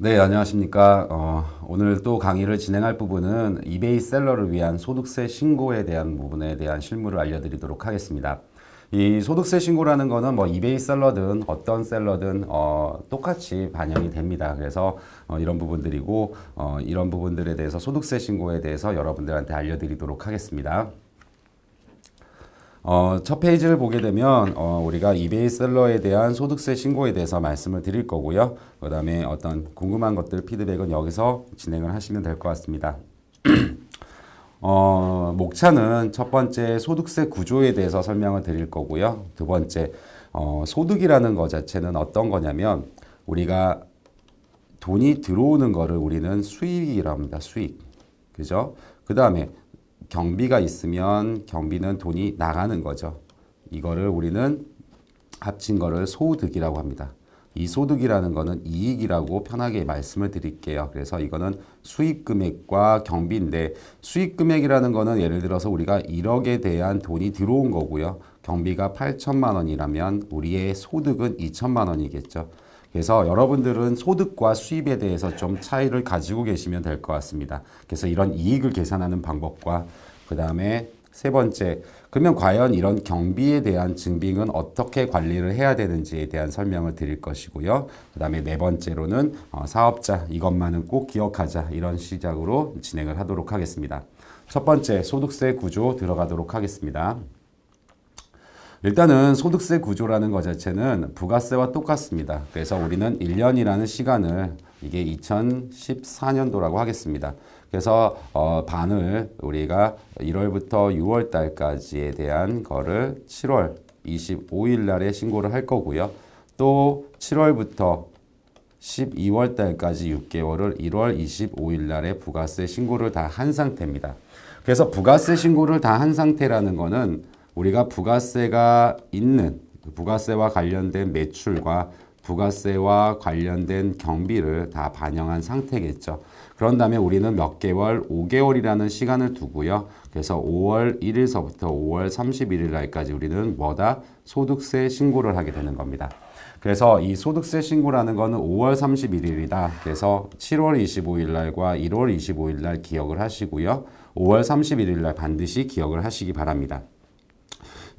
네, 안녕하십니까. 어, 오늘 또 강의를 진행할 부분은 이베이 셀러를 위한 소득세 신고에 대한 부분에 대한 실무를 알려드리도록 하겠습니다. 이 소득세 신고라는 거는 뭐 이베이 셀러든 어떤 셀러든 어, 똑같이 반영이 됩니다. 그래서 어, 이런 부분들이고 어, 이런 부분들에 대해서 소득세 신고에 대해서 여러분들한테 알려드리도록 하겠습니다. 어, 첫 페이지를 보게 되면 어, 우리가 이베이 셀러에 대한 소득세 신고에 대해서 말씀을 드릴 거고요. 그 다음에 어떤 궁금한 것들 피드백은 여기서 진행을 하시면 될 것 같습니다. 어, 목차는 첫 번째 소득세 구조에 대해서 설명을 드릴 거고요. 두 번째 어, 소득이라는 것 자체는 어떤 거냐면 우리가 돈이 들어오는 거를 우리는 수익이라고 합니다. 수익. 그죠? 그 다음에 경비가 있으면 경비는 돈이 나가는 거죠. 이거를 우리는 합친 거를 소득이라고 합니다. 이 소득이라는 거는 이익이라고 편하게 말씀을 드릴게요. 그래서 이거는 수익 금액과 경비인데 수익 금액이라는 거는 예를 들어서 우리가 1억에 대한 돈이 들어온 거고요. 경비가 8천만 원이라면 우리의 소득은 2천만 원이겠죠. 그래서 여러분들은 소득과 수입에 대해서 좀 차이를 가지고 계시면 될 것 같습니다. 그래서 이런 이익을 계산하는 방법과 그 다음에 세 번째, 그러면 과연 이런 경비에 대한 증빙은 어떻게 관리를 해야 되는지에 대한 설명을 드릴 것이고요. 그 다음에 네 번째로는 어, 사업자 이것만은 꼭 기억하자 이런 시작으로 진행을 하도록 하겠습니다. 첫 번째 소득세 구조 들어가도록 하겠습니다. 일단은 소득세 구조라는 것 자체는 부가세와 똑같습니다. 그래서 우리는 1년이라는 시간을 이게 2014년도라고 하겠습니다. 그래서 어, 반을 우리가 1월부터 6월 달까지에 대한 거를 7월 25일 날에 신고를 할 거고요. 또 7월부터 12월 달까지 6개월을 1월 25일 날에 부가세 신고를 다 한 상태입니다. 그래서 부가세 신고를 다 한 상태라는 거는 우리가 부가세가 있는 부가세와 관련된 매출과 부가세와 관련된 경비를 다 반영한 상태겠죠. 그런 다음에 우리는 몇 개월, 5개월이라는 시간을 두고요. 그래서 5월 1일서부터 5월 31일 날까지 우리는 뭐다? 소득세 신고를 하게 되는 겁니다. 그래서 이 소득세 신고라는 거는 5월 31일이다. 그래서 7월 25일 날과 1월 25일 날 기억을 하시고요. 5월 31일 날 반드시 기억을 하시기 바랍니다.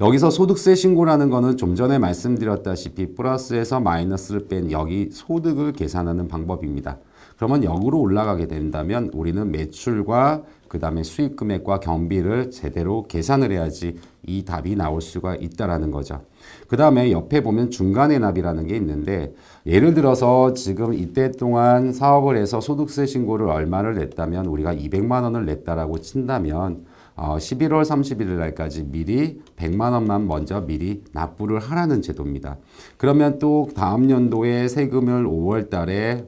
여기서 소득세 신고라는 거는 좀 전에 말씀드렸다시피 플러스에서 마이너스를 뺀 여기 소득을 계산하는 방법입니다. 그러면 역으로 올라가게 된다면 우리는 매출과 그 다음에 수익 금액과 경비를 제대로 계산을 해야지 이 답이 나올 수가 있다라는 거죠. 그 다음에 옆에 보면 중간의 납이라는 게 있는데 예를 들어서 지금 이때 동안 사업을 해서 소득세 신고를 얼마를 냈다면 우리가 200만 원을 냈다라고 친다면 어, 11월 31일 날까지 미리 100만 원만 먼저 미리 납부를 하라는 제도입니다. 그러면 또 다음 연도에 세금을 5월 달에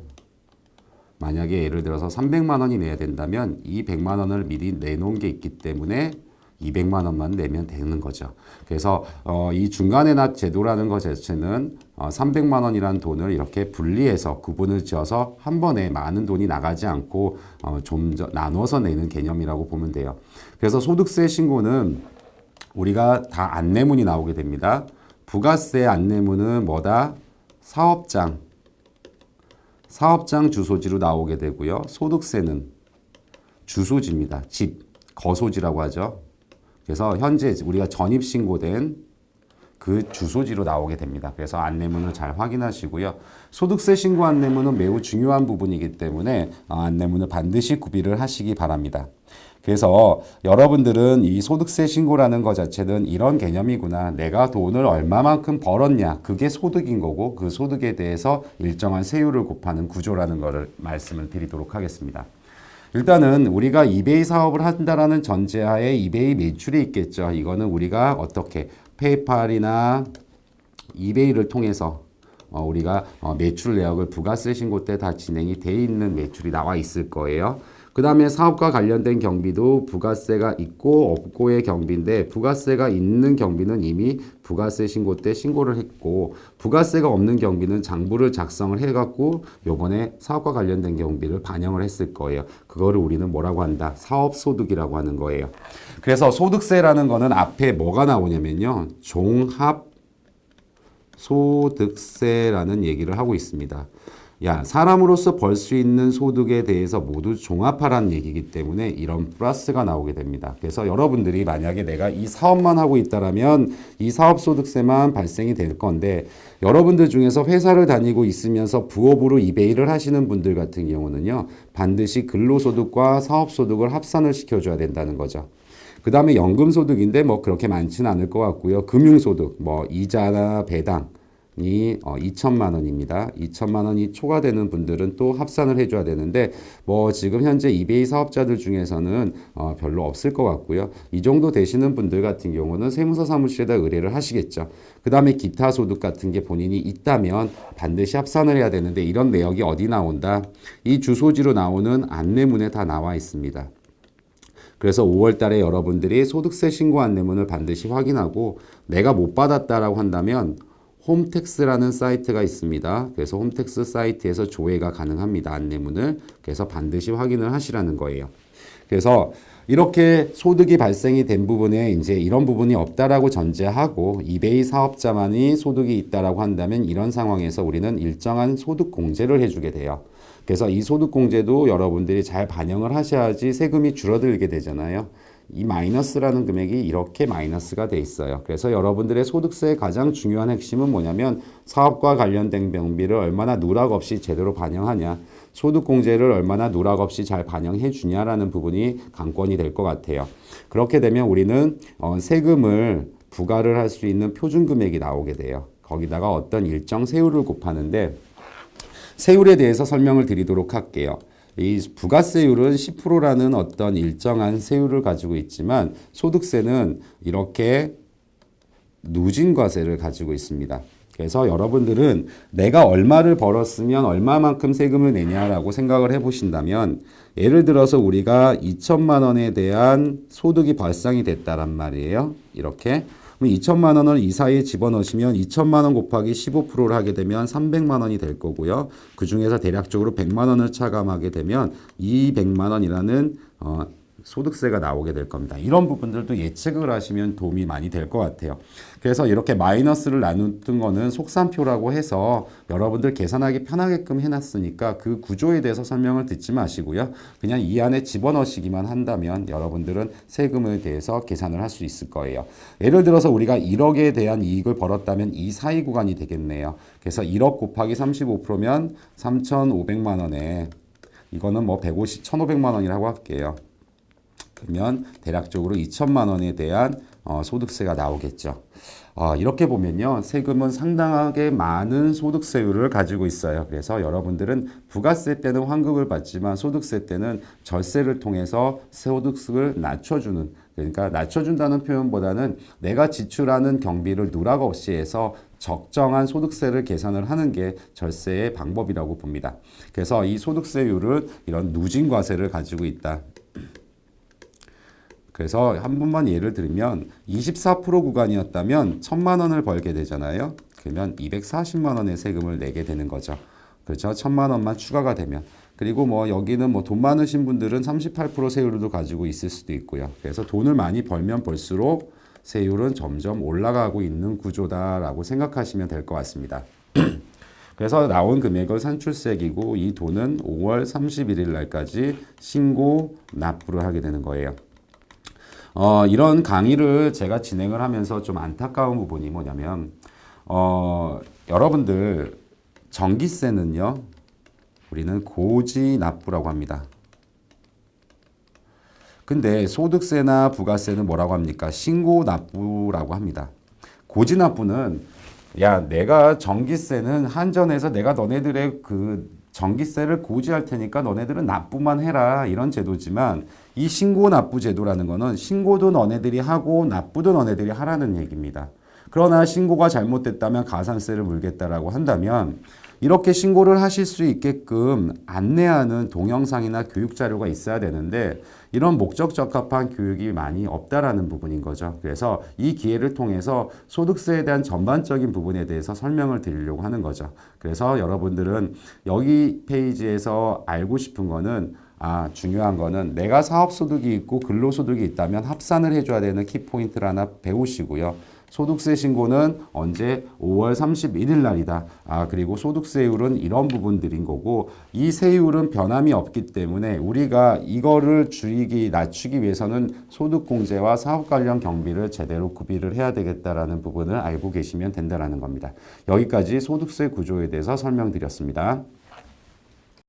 만약에 예를 들어서 300만 원이 내야 된다면 이 100만 원을 미리 내놓은 게 있기 때문에 200만 원만 내면 되는 거죠. 그래서 어, 이 중간에 납 제도라는 것 자체는 어, 300만 원이라는 돈을 이렇게 분리해서 구분을 지어서 한 번에 많은 돈이 나가지 않고 어, 좀 나눠서 내는 개념이라고 보면 돼요. 그래서 소득세 신고는 우리가 다 안내문이 나오게 됩니다. 부가세 안내문은 뭐다? 사업장. 사업장 주소지로 나오게 되고요. 소득세는 주소지입니다. 집, 거소지라고 하죠. 그래서 현재 우리가 전입 신고된 그 주소지로 나오게 됩니다. 그래서 안내문을 잘 확인하시고요. 소득세 신고 안내문은 매우 중요한 부분이기 때문에 어, 안내문을 반드시 구비를 하시기 바랍니다. 그래서 여러분들은 이 소득세 신고라는 것 자체는 이런 개념이구나. 내가 돈을 얼마만큼 벌었냐. 그게 소득인 거고 그 소득에 대해서 일정한 세율을 곱하는 구조라는 것을 말씀을 드리도록 하겠습니다. 일단은 우리가 이베이 사업을 한다라는 전제하에 이베이 매출이 있겠죠. 이거는 우리가 어떻게 페이팔이나 이베이를 통해서 어, 우리가 어, 매출 내역을 부가세 신고 때 다 진행이 돼 있는 매출이 나와 있을 거예요. 그 다음에 사업과 관련된 경비도 부가세가 있고 없고의 경비인데 부가세가 있는 경비는 이미 부가세 신고 때 신고를 했고 부가세가 없는 경비는 장부를 작성을 해갖고 요번에 사업과 관련된 경비를 반영을 했을 거예요. 그거를 우리는 뭐라고 한다? 사업소득이라고 하는 거예요. 그래서 소득세라는 거는 앞에 뭐가 나오냐면요. 종합 소득세라는 얘기를 하고 있습니다. 야, 사람으로서 벌 수 있는 소득에 대해서 모두 종합하라는 얘기이기 때문에 이런 플러스가 나오게 됩니다. 그래서 여러분들이 만약에 내가 이 사업만 하고 있다라면 이 사업 소득세만 발생이 될 건데 여러분들 중에서 회사를 다니고 있으면서 부업으로 이베이를 하시는 분들 같은 경우는요. 반드시 근로소득과 사업소득을 합산을 시켜줘야 된다는 거죠. 그 다음에 연금소득인데 뭐 그렇게 많지는 않을 것 같고요. 금융소득, 뭐 이자나 배당, 이 어, 2천만 원입니다. 2천만 원이 초과되는 분들은 또 합산을 해줘야 되는데 뭐 지금 현재 이베이 사업자들 중에서는 어, 별로 없을 것 같고요. 이 정도 되시는 분들 같은 경우는 세무서 사무실에다 의뢰를 하시겠죠. 그 다음에 기타 소득 같은 게 본인이 있다면 반드시 합산을 해야 되는데 이런 내역이 어디 나온다? 이 주소지로 나오는 안내문에 다 나와 있습니다. 그래서 5월 달에 여러분들이 소득세 신고 안내문을 반드시 확인하고 내가 못 받았다라고 한다면 홈택스라는 사이트가 있습니다. 그래서 홈택스 사이트에서 조회가 가능합니다. 안내문을. 그래서 반드시 확인을 하시라는 거예요. 그래서 이렇게 소득이 발생이 된 부분에 이제 이런 부분이 없다라고 전제하고 이베이 사업자만이 소득이 있다라고 한다면 이런 상황에서 우리는 일정한 소득 공제를 해주게 돼요. 그래서 이 소득 공제도 여러분들이 잘 반영을 하셔야지 세금이 줄어들게 되잖아요. 이 마이너스라는 금액이 이렇게 마이너스가 돼 있어요. 그래서 여러분들의 소득세의 가장 중요한 핵심은 뭐냐면 사업과 관련된 병비를 얼마나 누락 없이 제대로 반영하냐, 소득공제를 얼마나 누락 없이 잘 반영해 주냐라는 부분이 관건이 될 것 같아요. 그렇게 되면 우리는 어, 세금을 부과를 할 수 있는 표준 금액이 나오게 돼요. 거기다가 어떤 일정 세율을 곱하는데 세율에 대해서 설명을 드리도록 할게요. 이 부가세율은 10%라는 어떤 일정한 세율을 가지고 있지만 소득세는 이렇게 누진과세를 가지고 있습니다. 그래서 여러분들은 내가 얼마를 벌었으면 얼마만큼 세금을 내냐라고 생각을 해보신다면 예를 들어서 우리가 2천만 원에 대한 소득이 발생이 됐다란 말이에요. 이렇게 그럼 2천만 원을 이 사이에 집어넣으시면 2천만 원 곱하기 15%를 하게 되면 300만 원이 될 거고요. 그 중에서 대략적으로 100만 원을 차감하게 되면 200만 원이라는 어, 소득세가 나오게 될 겁니다. 이런 부분들도 예측을 하시면 도움이 많이 될 것 같아요. 그래서 이렇게 마이너스를 나누던 거는 속산표라고 해서 여러분들 계산하기 편하게끔 해놨으니까 그 구조에 대해서 설명을 듣지 마시고요. 그냥 이 안에 집어넣으시기만 한다면 여러분들은 세금에 대해서 계산을 할 수 있을 거예요. 예를 들어서 우리가 1억에 대한 이익을 벌었다면 이 사이 구간이 되겠네요. 그래서 1억 곱하기 35%면 3,500만 원에 이거는 뭐 150, 1,500만 원이라고 할게요. 그러면 대략적으로 2천만 원에 대한 어, 소득세가 나오겠죠. 어, 이렇게 보면요. 세금은 상당하게 많은 소득세율을 가지고 있어요. 그래서 여러분들은 부가세 때는 환급을 받지만 소득세 때는 절세를 통해서 소득세를 낮춰주는 그러니까 낮춰준다는 표현보다는 내가 지출하는 경비를 누락 없이 해서 적정한 소득세를 계산을 하는 게 절세의 방법이라고 봅니다. 그래서 이 소득세율은 이런 누진과세를 가지고 있다. 그래서 한 번만 예를 들면 24% 구간이었다면 1000만 원을 벌게 되잖아요. 그러면 240만 원의 세금을 내게 되는 거죠. 그렇죠. 1000만 원만 추가가 되면. 그리고 뭐 여기는 뭐 돈 많으신 분들은 38% 세율도 가지고 있을 수도 있고요. 그래서 돈을 많이 벌면 벌수록 세율은 점점 올라가고 있는 구조다라고 생각하시면 될 것 같습니다. 그래서 나온 금액을 산출세이고 이 돈은 5월 31일 날까지 신고 납부를 하게 되는 거예요. 어, 이런 강의를 제가 진행을 하면서 좀 안타까운 부분이 뭐냐면, 어, 여러분들, 전기세는요, 우리는 고지 납부라고 합니다. 근데 소득세나 부가세는 뭐라고 합니까? 신고 납부라고 합니다. 고지 납부는 야, 내가 전기세는 한전에서 내가 너네들의 그 전기세를 고지할 테니까 너네들은 납부만 해라 이런 제도지만 이 신고 납부 제도라는 거는 신고도 너네들이 하고 납부도 너네들이 하라는 얘기입니다. 그러나 신고가 잘못됐다면 가산세를 물겠다라고 한다면 이렇게 신고를 하실 수 있게끔 안내하는 동영상이나 교육 자료가 있어야 되는데 이런 목적 적합한 교육이 많이 없다라는 부분인 거죠. 그래서 이 기회를 통해서 소득세에 대한 전반적인 부분에 대해서 설명을 드리려고 하는 거죠. 그래서 여러분들은 여기 페이지에서 알고 싶은 거는 아, 중요한 거는 내가 사업 소득이 있고 근로 소득이 있다면 합산을 해줘야 되는 키포인트를 하나 배우시고요. 소득세 신고는 언제 5월 31일 날이다. 아, 그리고 소득세율은 이런 부분들인 거고 이 세율은 변함이 없기 때문에 우리가 이거를 줄이기 낮추기 위해서는 소득 공제와 사업 관련 경비를 제대로 구비를 해야 되겠다라는 부분을 알고 계시면 된다라는 겁니다. 여기까지 소득세 구조에 대해서 설명드렸습니다.